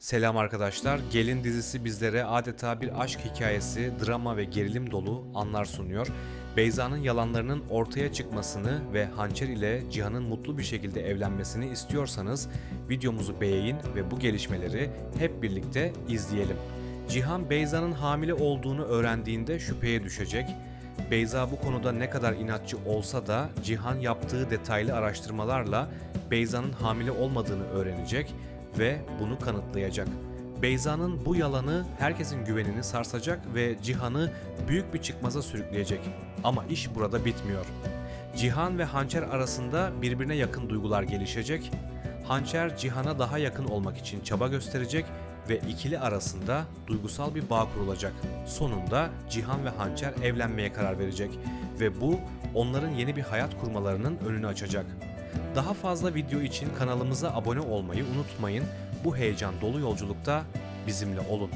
Selam arkadaşlar. Gelin dizisi bizlere adeta bir aşk hikayesi, drama ve gerilim dolu anlar sunuyor. Beyza'nın yalanlarının ortaya çıkmasını ve Hançer ile Cihan'ın mutlu bir şekilde evlenmesini istiyorsanız videomuzu beğenin ve bu gelişmeleri hep birlikte izleyelim. Cihan Beyza'nın hamile olduğunu öğrendiğinde şüpheye düşecek. Beyza bu konuda ne kadar inatçı olsa da Cihan yaptığı detaylı araştırmalarla Beyza'nın hamile olmadığını öğrenecek ve bunu kanıtlayacak. Beyza'nın bu yalanı herkesin güvenini sarsacak ve Cihan'ı büyük bir çıkmaza sürükleyecek. Ama iş burada bitmiyor. Cihan ve Hançer arasında birbirine yakın duygular gelişecek. Hançer Cihan'a daha yakın olmak için çaba gösterecek ve ikili arasında duygusal bir bağ kurulacak. Sonunda Cihan ve Hançer evlenmeye karar verecek ve bu onların yeni bir hayat kurmalarının önünü açacak. Daha fazla video için kanalımıza abone olmayı unutmayın. Bu heyecan dolu yolculukta bizimle olun.